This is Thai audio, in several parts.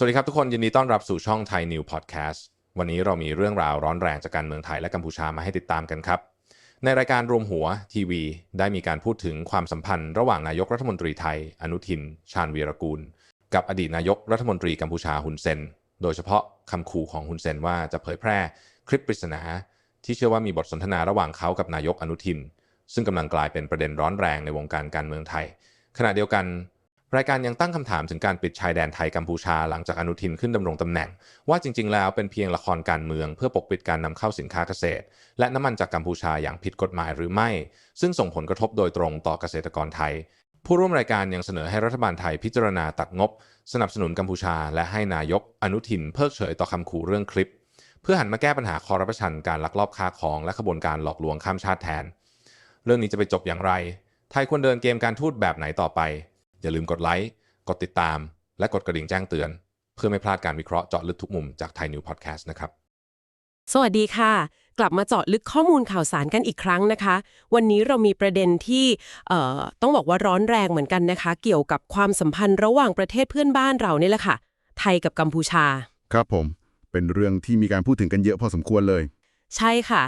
สวัสดีครับทุกคนยินดีต้อนรับสู่ช่องไทยนิวพอดแคสต์วันนี้เรามีเรื่องราวร้อนแรงจากการเมืองไทยและกัมพูชามาให้ติดตามกันครับ ในรายการรวมหัวทีวี ได้มีการพูดถึงความสัมพันธ์ระหว่างนายกรัฐมนตรีไทย อนุทิน ชาญวีรกูล กับอดีตนายกรัฐมนตรีกัมพูชาฮุนเซน โดยเฉพาะคำขู่ของฮุนเซนว่าจะเผยแพร่คลิปปริศนาที่เชื่อว่ามีบทสนทนาระหว่างเขากับนายกอนุทิน ซึ่งกำลังกลายเป็นประเด็นร้อนแรงในวงการการเมืองไทย ขณะเดียวกัน รายการยังตั้งคำถามถึงการปิดชายแดนไทยกัมพูชาหลังจากอนุทินขึ้นดำรงตำแหน่ง ว่าจริง ๆ แล้วเป็นเพียงละครการเมือง เพื่อปกปิดการนำเข้าสินค้าเกษตร และน้ำมันจากกัมพูชาอย่างผิดกฎหมายหรือไม่ ซึ่งส่งผลกระทบโดยตรงต่อเกษตรกรไทย ผู้ร่วมรายการยังเสนอให้รัฐบาลไทยพิจารณาตัดงบ สนับสนุนกัมพูชา และให้นายกอนุทินเพิกเฉยต่อคำขู่เรื่องคลิป เพื่อหันมาแก้ปัญหาคอร์รัปชันการลักลอบค้าของและขบวนการหลอกลวงข้ามชาติแทน เรื่องนี้จะไปจบอย่างไร ไทยควรเดินเกมการทูตแบบไหนต่อไป อย่าลืมกดไลค์กดติดตาม และกดกระดิ่งแจ้งเตือน เพื่อไม่พลาดการวิเคราะห์เจาะลึกทุกมุมจากไทยนิวพอดแคสต์นะครับ สวัสดีค่ะ กลับมาเจาะลึกข้อมูลข่าวสารกันอีกครั้งนะคะ วันนี้เรามีประเด็นที่เอ่อต้องบอกว่าร้อนแรงเหมือนกันนะคะ เกี่ยวกับความสัมพันธ์ระหว่างประเทศเพื่อนบ้านเรานี่แหละค่ะ ไทยกับกัมพูชา ครับผม เป็นเรื่องที่มีการพูดถึงกันเยอะพอสมควรเลย ใช่ค่ะ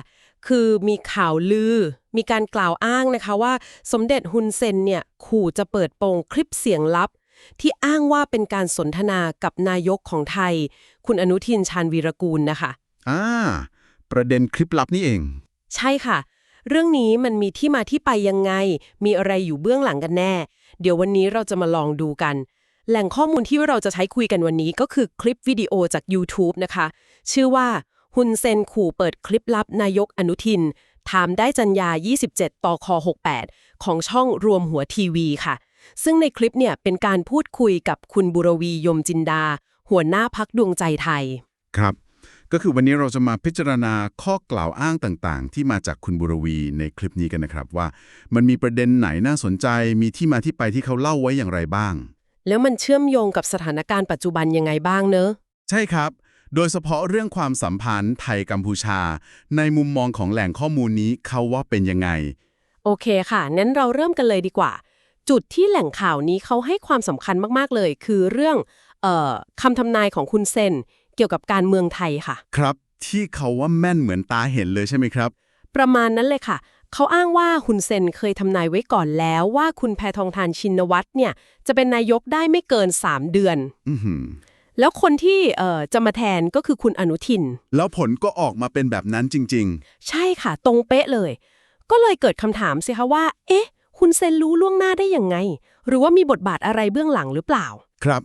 คือมีข่าวลือ มีการกล่าวอ้างนะคะว่า สมเด็จฮุนเซนเนี่ยขู่จะเปิดโปงคลิปเสียงลับ ที่อ้างว่าเป็นการสนทนากับนายกของไทย คุณอนุทินชาญวีรกูลนะคะอ่าประเด็นคลิปลับนี่เอง ใช่ค่ะ เรื่องนี้มันมีที่มาที่ไปยังไง มีอะไรอยู่เบื้องหลังกันแน่ เดี๋ยววันนี้เราจะมาลองดูกัน แหล่งข้อมูลที่เราจะใช้คุยกันวันนี้ก็คือคลิปวิดีโอจาก YouTube นะคะ ชื่อว่า ฮุนเซนขู่เปิดคลิปลับนายกอนุทิน ถามได้จัญญา27 ต่อคอ68 ของช่องรวมหัวทีวีค่ะ ซึ่งในคลิปเนี่ยเป็นการพูดคุยกับคุณบุรวียมจินดา หัวหน้าพักดวงใจไทย ครับ ก็คือวันนี้เราจะมาพิจารณาข้อกล่าวอ้างต่างๆ ที่มาจากคุณบุรวีในคลิปนี้กันนะครับ ว่ามันมีประเด็นไหนน่าสนใจมีที่มาที่ไปที่เขาเล่าไว้อย่างไรบ้าง แล้วมันเชื่อมโยงกับสถานการณ์ปัจจุบันยังไงบ้างเนอะใช่ครับ โดยเฉพาะเรื่องความสัมพันธ์ไทยกัมพูชา ในมุมมองของแหล่งข้อมูลนี้เขาว่าเป็นยังไง โอเคค่ะนั้นเราเริ่มกันเลยดีกว่า จุดที่แหล่งข่าวนี้เขาให้ความสำคัญมากๆเลย คือเรื่องเอ่อคำทำนายของคุณเซนเกี่ยวกับการเมืองไทยค่ะ ครับที่เขาว่าแม่นเหมือนตาเห็นเลยใช่ไหมครับ ประมาณนั้นเลยค่ะ เขาอ้างว่าคุณเซนเคยทำนายไว้ก่อนแล้วว่าคุณแพทองทานชินวัตรเนี่ย จะเป็นนายกได้ไม่เกิน 3 เดือน อือหือ แล้วคนที่เอ่อจะมาแทนก็คือคุณอนุทิน แล้วผลก็ออกมาเป็นแบบนั้นจริงๆใช่ค่ะ ตรงเป๊ะเลย ก็เลยเกิดคำถามสิคะว่า เอ๊ะ คุณเซนรู้ล่วงหน้าได้ยังไง หรือว่ามีบทบาทอะไรเบื้องหลังหรือเปล่าครับ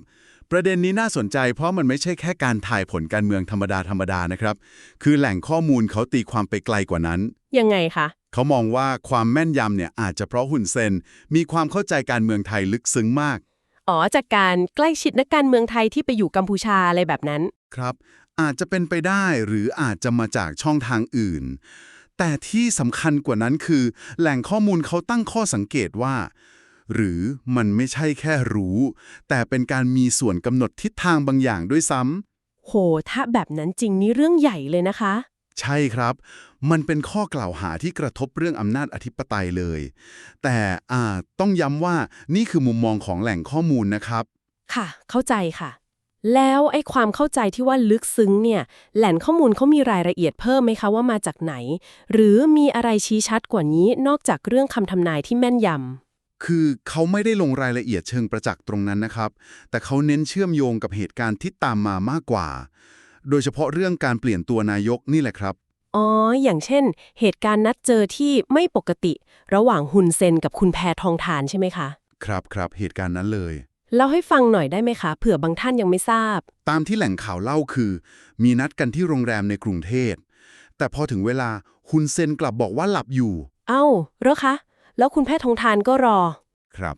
ประเด็นนี้น่าสนใจเพราะมันไม่ใช่แค่การถ่ายผลการเมืองธรรมดาธรรมดานะครับ คือแหล่งข้อมูลเขาตีความไปไกลกว่านั้น ยังไงคะ เขามองว่าความแม่นยำเนี่ยอาจจะเพราะหุ่นเซนมีความเข้าใจการเมืองไทยลึกซึ้งมาก อ๋อ จากการใกล้ชิดนักการเมืองไทยที่ไปอยู่กัมพูชาอะไรแบบนั้น ครับ อาจจะเป็นไปได้หรืออาจจะมาจากช่องทางอื่น แต่ที่สำคัญกว่านั้นคือ แหล่งข้อมูลเขาตั้งข้อสังเกตว่า หรือมันไม่ใช่แค่รู้ แต่เป็นการมีส่วนกำหนดทิศทางบางอย่างด้วยซ้ำโห ถ้าแบบนั้นจริงนี่เรื่องใหญ่เลยนะคะ ใช่ครับ มันเป็นข้อกล่าวหาที่กระทบเรื่องอำนาจอธิปไตยเลย แต่อ่าต้องย้ำว่านี่คือมุมมองของแหล่งข้อมูลนะครับ ค่ะ เข้าใจค่ะ แล้วไอ้ความเข้าใจที่ว่าลึกซึ้งเนี่ย แหล่งข้อมูลเขามีรายละเอียดเพิ่มไหมคะว่ามาจากไหน หรือมีอะไรชี้ชัดกว่านี้นอกจากเรื่องคำทำนายที่แม่นยำคือเขาไม่ได้ลงรายละเอียดเชิงประจักษ์ตรงนั้นนะครับ แต่เขาเน้นเชื่อมโยงกับเหตุการณ์ที่ตามมามากกว่า โดยเฉพาะเรื่องการเปลี่ยนตัวนายกนี่แหละครับ อ๋อ อย่างเช่น เหตุการณ์นัดเจอที่ไม่ปกติ ระหว่างฮุนเซนกับคุณแพทองทานใช่ไหมคะ ครับครับเหตุการณ์นั้นเลย เล่าให้ฟังหน่อยได้ไหมคะ เผื่อบางท่านยังไม่ทราบ ตามที่แหล่งข่าวเล่าคือ มีนัดกันที่โรงแรมในกรุงเทพ แต่พอถึงเวลาฮุนเซนกลับบอกว่าหลับอยู่ เอ้าเหรอคะ แล้วคุณแพทองทานก็รอ ครับ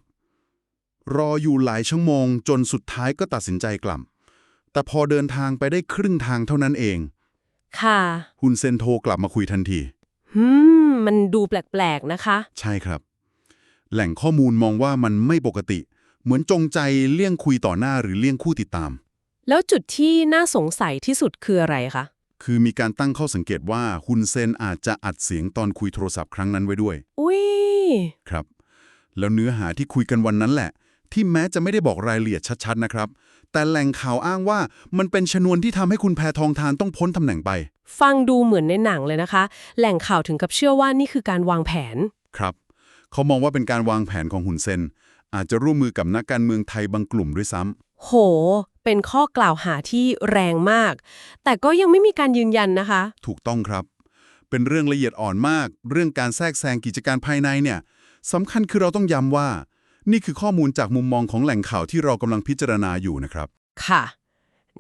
รออยู่หลายชั่วโมงจนสุดท้ายก็ตัดสินใจกลับ แต่พอเดินทางไปได้ครึ่งทางเท่านั้นเอง ค่ะ ฮุนเซนโทรกลับมาคุยทันทีหืม มันดูแปลกๆนะคะ ใช่ครับ แหล่งข้อมูลมองว่ามันไม่ปกติ เหมือนจงใจเลี่ยงคุยต่อหน้าหรือเลี่ยงคู่ติดตาม แล้วจุดที่น่าสงสัยที่สุดคืออะไรคะ คือมีการตั้งข้อสังเกตว่าฮุนเซนอาจจะอัดเสียงตอนคุยโทรศัพท์ครั้งนั้นไว้ด้วย อุ้ย ครับ แล้วเนื้อหาที่คุยกันวันนั้นแหละ ที่แม้จะไม่ได้บอกรายละเอียดชัดๆนะครับ แต่แหล่งข่าวอ้างว่ามันเป็นชนวนที่ทำให้คุณแพทองทานต้องพ้นตำแหน่งไป ฟังดูเหมือนในหนังเลยนะคะ แหล่งข่าวถึงกับเชื่อว่านี่คือการวางแผน ครับ เขามองว่าเป็นการวางแผนของหุนเซน อาจจะร่วมมือกับนักการเมืองไทยบางกลุ่มด้วยซ้ำโห เป็นข้อกล่าวหาที่แรงมาก แต่ก็ยังไม่มีการยืนยันนะคะ ถูกต้องครับ เป็นเรื่องละเอียดอ่อนมาก เรื่องการแทรกแซงกิจการภายในเนี่ยสำคัญคือเราต้องย้ำว่า นี่คือข้อมูลจากมุมมองของแหล่งข่าวที่เรากำลังพิจารณาอยู่นะครับ ค่ะ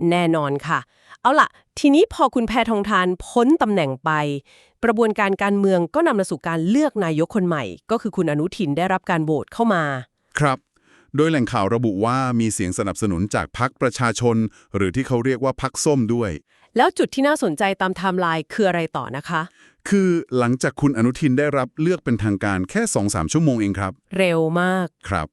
แน่นอนค่ะ เอาล่ะ ทีนี้พอคุณแพทองทานพ้นตำแหน่งไป กระบวนการการเมืองก็นำมาสู่การเลือกนายกคนใหม่ ก็คือคุณอนุทินได้รับการโหวตเข้ามา ครับ โดยแหล่งข่าวระบุว่ามีเสียงสนับสนุนจากพรรคประชาชน หรือที่เขาเรียกว่าพรรคส้มด้วย แล้วจุดที่น่าสนใจตามไทม์ไลน์คืออะไรต่อนะคะ คือหลังจากคุณอนุทินได้รับเลือกเป็นทางการแค่ 2-3 ชั่วโมงเองครับ เร็วมากครับ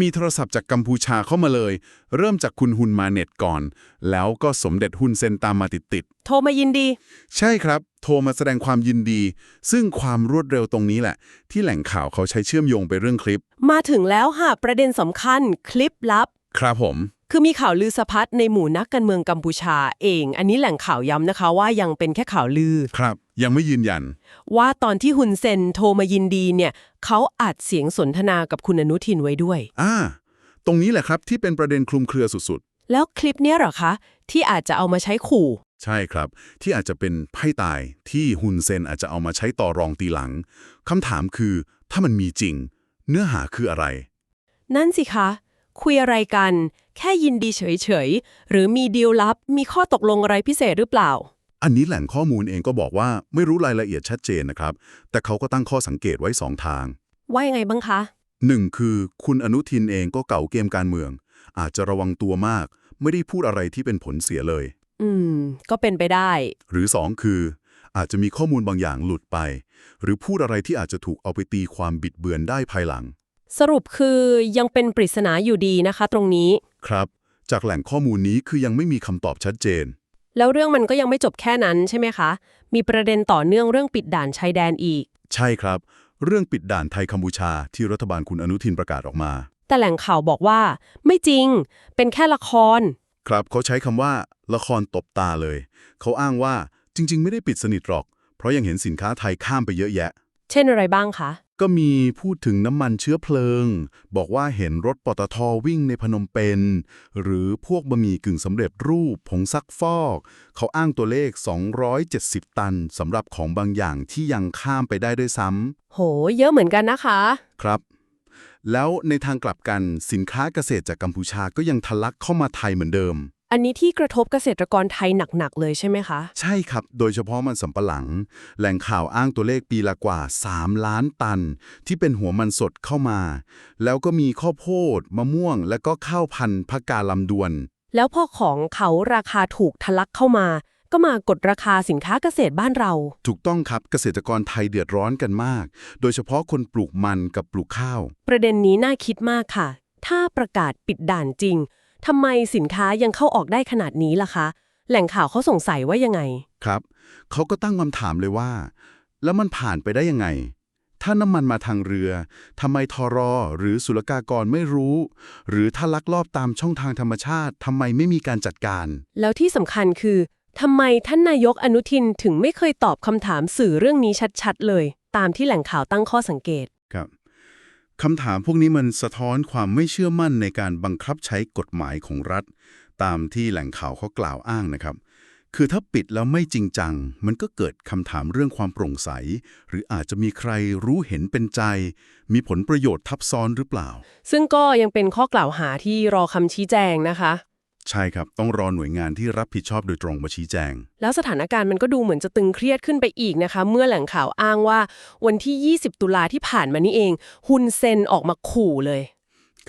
มีโทรศัพท์จากกัมพูชาเข้ามาเลย เริ่มจากคุณฮุนมาเน็ตก่อน แล้วก็สมเด็จฮุนเซนตามมาติดโทรมายินดีๆใช่ครับ โทรมาแสดงความยินดี ซึ่งความรวดเร็วตรงนี้แหละ ที่แหล่งข่าวเขาใช้เชื่อมโยงไปเรื่องคลิป มาถึงแล้วค่ะประเด็นสำคัญคลิปลับ ครับผม คือมีข่าวลือสะพัดในหมู่นักการเมืองกัมพูชาเอง อันนี้แหล่งข่าวย้ำนะคะว่ายังเป็นแค่ข่าวลือ ครับ ยังไม่ยืนยัน ว่าตอนที่ฮุนเซนโทรมายินดีเนี่ยเขาอัดเสียงสนทนากับคุณอนุทินไว้ด้วย อ่า ตรงนี้แหละครับที่เป็นประเด็นคลุมเครือสุดแล้วคลิปเนี้ยเหรอคะ ที่อาจจะเอามาใช้ขู่ๆใช่ครับ ที่อาจจะเป็นไพ่ตายที่ฮุนเซนอาจจะเอามาใช้ต่อรองตีหลังคำถามคือ ถ้ามันมีจริง เนื้อหาคืออะไร นั่นสิคะ คุยอะไรกัน แค่ยินดีเฉยๆหรือมีดีลลับมีข้อตกลงอะไรพิเศษหรือเปล่า อันนี้แหล่งข้อมูลเองก็บอกว่าไม่รู้รายละเอียดชัดเจนนะครับ แต่เขาก็ตั้งข้อสังเกตไว้สองทาง ว่ายังไงบ้างคะหนึ่งคือคุณอนุทินเองก็เก่าเกมการเมือง อาจจะระวังตัวมาก ไม่ได้พูดอะไรที่เป็นผลเสียเลย อืม ก็เป็นไปได้ หรือสองคือ อาจจะมีข้อมูลบางอย่างหลุดไป หรือพูดอะไรที่อาจจะถูกเอาไปตีความบิดเบือนได้ภายหลัง สรุปคือยังเป็นปริศนาอยู่ดีนะคะ ตรงนี้ ครับ จากแหล่งข้อมูลนี้คือยังไม่มีคำตอบชัดเจน แล้วเรื่องมันก็ยังไม่จบแค่นั้นใช่ไหมคะ มีประเด็นต่อเนื่องเรื่องปิดด่านชายแดนอีก ใช่ครับ เรื่องปิดด่านไทยกัมพูชาที่รัฐบาลคุณอนุทินประกาศออกมา แต่แหล่งข่าวบอกว่า ไม่จริง เป็นแค่ละคร ครับเขาใช้คำว่า ละครตบตาเลย เขาอ้างว่าจริง ๆ ไม่ได้ปิดสนิทหรอก เพราะยังเห็นสินค้าไทยข้ามไปเยอะแยะ เช่นอะไรบ้างคะ ก็มีพูดถึงน้ำมันเชื้อเพลิง บอกว่าเห็นรถปตทวิ่งในพนมเปญหรือพวกบะหมี่กึ่งสำเร็จรูปผงซักฟอก เขาอ้างตัวเลข 270 ตันสำหรับของบางอย่างที่ยังข้ามไปได้ด้วยซ้โห เยอะเหมือนกันนะคะำครับ แล้วในทางกลับกันสินค้าเกษตรจากกัมพูชาก็ยังทะลักเข้ามาไทยเหมือนเดิม อันนี้ที่กระทบเกษตรกรไทยหนัก ๆ เลยใช่ไหมคะ ใช่ครับ โดยเฉพาะมันสำปะหลัง แหล่งข่าวอ้างตัวเลขปีละกว่า 3 ล้านตัน ที่เป็นหัวมันสดเข้ามา แล้วก็มีข้าวโพด มะม่วง และก็ข้าวพันธุ์พักกาลำดวน แล้วพอของเขาราคาถูกทะลักเข้ามา ก็มากดราคาสินค้าเกษตรบ้านเรา ถูกต้องครับเกษตรกรไทยเดือดร้อนกันมาก โดยเฉพาะคนปลูกมันกับปลูกข้าว ประเด็นนี้น่าคิดมากค่ะ ถ้าประกาศปิดด่านจริง ทำไมสินค้ายังเข้าออกได้ขนาดนี้ล่ะคะ แหล่งข่าวเขาสงสัยว่ายังไง ครับเขาก็ตั้งคำถามเลยว่า แล้วมันผ่านไปได้ยังไง ถ้าน้ำมันมาทางเรือทำไมทอรอหรือศุลกากรไม่รู้ หรือถ้าลักลอบตามช่องทางธรรมชาติทำไมไม่มีการจัดการ แล้วที่สำคัญคือทำไมท่านนายกอนุทินถึงไม่เคยตอบคำถามสื่อเรื่องนี้ชัดๆ เลย ตามที่แหล่งข่าวตั้งข้อสังเกต ครับ คำถามพวกนี้มันสะท้อนความไม่เชื่อมั่นในการบังคับใช้กฎหมายของรัฐ ตามที่แหล่งข่าวเขากล่าวอ้างนะครับ คือถ้าปิดแล้วไม่จริงจัง มันก็เกิดคำถามเรื่องความโปร่งใส หรืออาจจะมีใครรู้เห็นเป็นใจ มีผลประโยชน์ทับซ้อนหรือเปล่า ซึ่งก็ยังเป็นข้อกล่าวหาที่รอคำชี้แจงนะคะ ใช่ครับ ต้องรอหน่วยงานที่รับผิดชอบโดยตรงมาชี้แจง แล้วสถานการณ์มันก็ดูเหมือนจะตึงเครียดขึ้นไปอีกนะคะ เมื่อแหล่งข่าวอ้างว่าวันที่ 20 ตุลาที่ผ่านมานี่เองฮุนเซนออกมาขู่เลย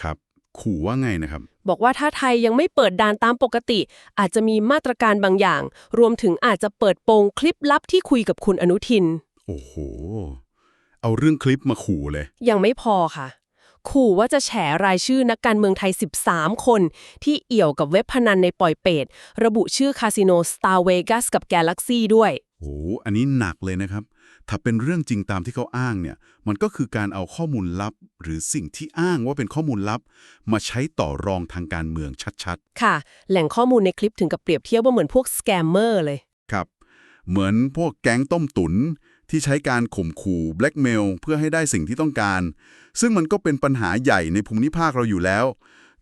ครับ ขู่ว่าไงนะครับ บอกว่าถ้าไทยยังไม่เปิดด่านตามปกติ อาจจะมีมาตรการบางอย่าง รวมถึงอาจจะเปิดโปงคลิปลับที่คุยกับคุณอนุทิน โอ้โห เอาเรื่องคลิปมาขู่เลย ยังไม่พอค่ะ ขู่ว่าจะแฉรายชื่อนักการเมืองไทย 13 คน ที่เอี่ยวกับเว็บพนันในปอยเป็ดระบุชื่อคาสิโน Star Vegas กับ Galaxy ด้วยโอ้อันนี้หนักเลยนะครับ ถ้าเป็นเรื่องจริงตามที่เขาอ้างเนี่ย มันก็คือการเอาข้อมูลลับ หรือสิ่งที่อ้างว่าเป็นข้อมูลลับ มาใช้ต่อรองทางการเมืองชัดค่ะ แหล่งข้อมูลในคลิปถึงกับเปรียบเทียบว่าเหมือนพวกสแกมเมอร์เลยๆครับ เหมือนพวกแก๊งต้มตุน ที่ใช้การข่มขู่แบล็กเมลเพื่อให้ได้สิ่งที่ต้องการ ซึ่งมันก็เป็นปัญหาใหญ่ในภูมิภาคเราอยู่แล้ว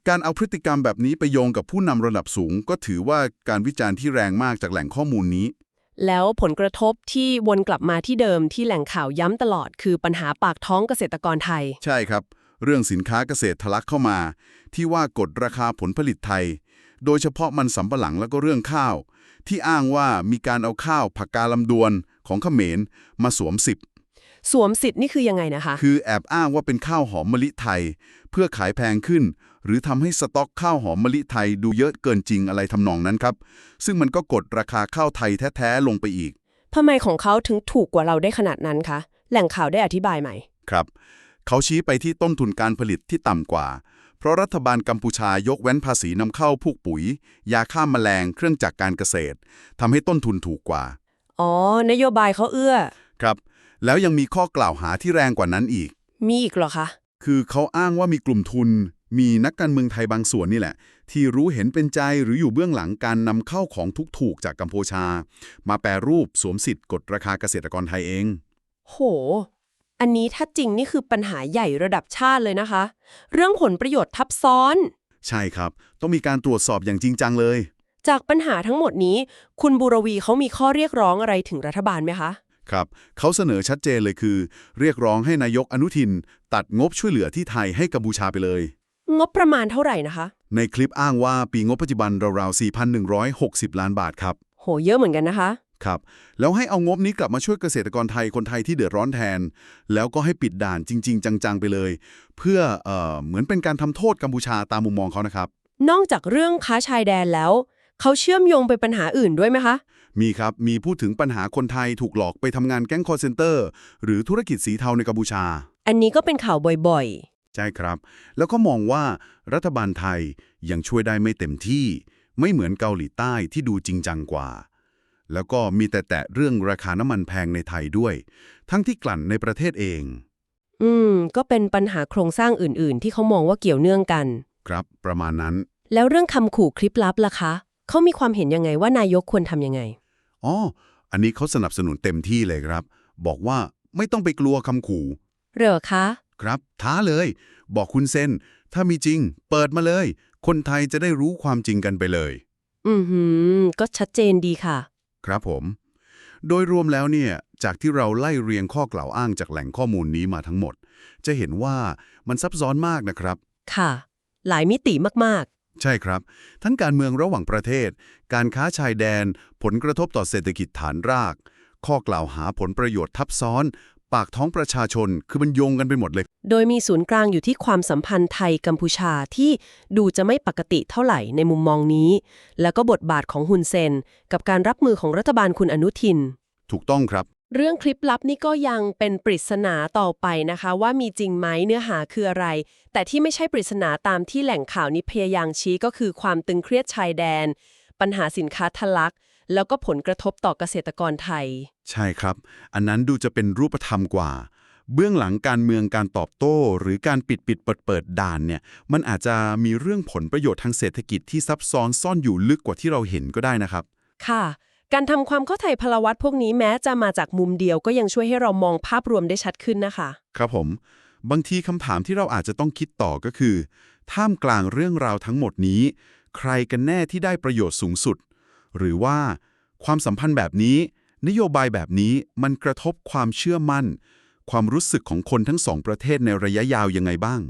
การเอาพฤติกรรมแบบนี้ไปโยงกับผู้นำระดับสูง ก็ถือว่าการวิจารณ์ที่แรงมากจากแหล่งข้อมูลนี้ แล้วผลกระทบที่วนกลับมาที่เดิมที่แหล่งข่าวย้ำตลอด คือปัญหาปากท้องเกษตรกรไทย ใช่ครับ เรื่องสินค้าเกษตรทะลักเข้ามา ที่ว่ากดราคาผลผลิตไทย โดยเฉพาะมันสำปะหลังแล้วก็เรื่องข้าว ที่อ้างว่ามีการเอาข้าวผักกาลำดวน ของเขมรมาสวมสิบสวมสิทธิ์นี่คือยังไงนะคะ คือแอบอ้างว่าเป็นข้าวหอมมะลิไทย เพื่อขายแพงขึ้น หรือทำให้สต็อกข้าวหอมมะลิไทยดูเยอะเกินจริงอะไรทำนองนั้นครับ ซึ่งมันก็กดราคาข้าวไทยแท้ๆลงไปอีกทำไมของเขาถึงถูกกว่าเราได้ขนาดนั้นคะแหล่งข่าวได้อธิบายไหมครับ เขาชี้ไปที่ต้นทุนการผลิตที่ต่ำกว่า เพราะรัฐบาลกัมพูชายกเว้นภาษีนำเข้าพวกปุ๋ย ยาฆ่าแมลงเครื่องจักรการเกษตรทำให้ต้นทุนถูกกว่า อ๋อ นโยบายเขาเอื้อ ครับ แล้วยังมีข้อกล่าวหาที่แรงกว่านั้นอีก มีอีกเหรอคะ คือเขาอ้างว่ามีกลุ่มทุน มีนักการเมืองไทยบางส่วนนี่แหละ ที่รู้เห็นเป็นใจหรืออยู่เบื้องหลังการนำเข้าของทุกถูกจากกัมพูชา มาแปรรูปสวมสิทธิ์กดราคาเกษตรกรไทยเอง โห อันนี้ถ้าจริงนี่คือปัญหาใหญ่ระดับชาติเลยนะคะ เรื่องผลประโยชน์ทับซ้อน ใช่ครับ ต้องมีการตรวจสอบอย่างจริงจังเลย จากปัญหาทั้งหมดนี้ คุณบุรวีเขามีข้อเรียกร้องอะไรถึงรัฐบาลไหมคะ ครับเขาเสนอชัดเจนเลยคือ เรียกร้องให้นายกอนุทิน ตัดงบช่วยเหลือที่ไทยให้กัมพูชาไปเลย งบประมาณเท่าไหร่นะคะ ในคลิปอ้างว่าปีงบปัจจุบันราวๆ4,160 ล้านบาทครับ โห เยอะเหมือนกันนะคะ ครับ แล้วให้เอางบนี้กลับมาช่วยเกษตรกรไทยคนไทยที่เดือดร้อนแทน แล้วก็ให้ปิดด่านจริง ๆ จังๆไปเลย เพื่อเอ่อเหมือนเป็นการทำโทษกัมพูชาตามมุมมองเขานะครับ นอกจากเรื่องค้าชายแดนแล้ว เขาเชื่อมโยงไปปัญหาอื่นด้วยไหมคะ มีครับ มีพูดถึงปัญหาคนไทยถูกหลอกไปทำงานแก๊งคอร์เซนเตอร์ หรือธุรกิจสีเทาในกัมพูชา อันนี้ก็เป็นข่าวบ่อยใช่ครับ แล้วก็มองว่ารัฐบาลไทยยังช่วยได้ไม่เต็มที่ ไม่เหมือนเกาหลีใต้ที่ดูจริงจังกว่า แล้วก็มีแต่แตะเรื่องราคาน้ำมันแพงในไทยด้วย ทั้งที่กลั่นในประเทศเอง ๆ อืม ก็เป็นปัญหาโครงสร้างอื่น ๆ ที่เขามองว่าเกี่ยวเนื่องกัน ครับ ประมาณนั้น แล้วเรื่องคำขู่คลิปลับล่ะคะ เขามีความเห็นยังไงว่านายกควรทำยังไง อ๋อ อันนี้เขาสนับสนุนเต็มที่เลยครับ บอกว่าไม่ต้องไปกลัวคำขู่ เหรอคะ ครับ ท้าเลย บอกคุณเซนถ้ามีจริง เปิดมาเลย คนไทยจะได้รู้ความจริงกันไปเลย อือหือ ก็ชัดเจนดีค่ะ ครับผม โดยรวมแล้วเนี่ย จากที่เราไล่เรียงข้อกล่าวอ้างจากแหล่งข้อมูลนี้มาทั้งหมด จะเห็นว่ามันซับซ้อนมากนะครับ ค่ะ หลายมิติมาก ใช่ครับ ทั้งการเมืองระหว่างประเทศ การค้าชายแดน ผลกระทบต่อเศรษฐกิจฐานราก ข้อกล่าวหาผลประโยชน์ทับซ้อน ปากท้องประชาชนคือมันโยงกันไปหมดเลยๆโดยมีศูนย์กลางอยู่ที่ความสัมพันธ์ไทยกัมพูชาที่ดูจะไม่ปกติเท่าไหร่ในมุมมองนี้ แล้วก็บทบาทของฮุนเซน กับการรับมือของรัฐบาลคุณอนุทิน ถูกต้องครับ เรื่องคลิปลับนี่ก็ยังเป็นปริศนาต่อไปนะคะ ว่ามีจริงไหมเนื้อหาคืออะไร แต่ที่ไม่ใช่ปริศนาตามที่แหล่งข่าวนี้พยายามชี้ก็คือความตึงเครียดชายแดน ปัญหาสินค้าทะลัก แล้วก็ผลกระทบต่อเกษตรกรไทย ใช่ครับ อันนั้นดูจะเป็นรูปธรรมกว่า เบื้องหลังการเมืองการตอบโต้ หรือการปิดปิดเปิดเปิดด่านเนี่ยมันอาจจะมีเรื่องผลประโยชน์ทางเศรษฐกิจที่ซับซ้อนซ่อนอยู่ลึกกว่าที่เราเห็นก็ได้นะครับ ค่ะ การทำความเข้าใจพลวัตพวกนี้แม้จะมาจากมุมเดียวก็ยังช่วยให้เรามองภาพรวมได้ชัดขึ้นนะคะ ครับผม บางทีคำถามที่เราอาจจะต้องคิดต่อก็คือ ท่ามกลางเรื่องราวทั้งหมดนี้ ใครกันแน่ที่ได้ประโยชน์สูงสุด หรือว่า ความสัมพันธ์แบบนี้ นโยบายแบบนี้มันกระทบความเชื่อมั่น ความรู้สึกของคนทั้งสองประเทศในระยะยาวยังไงบ้าง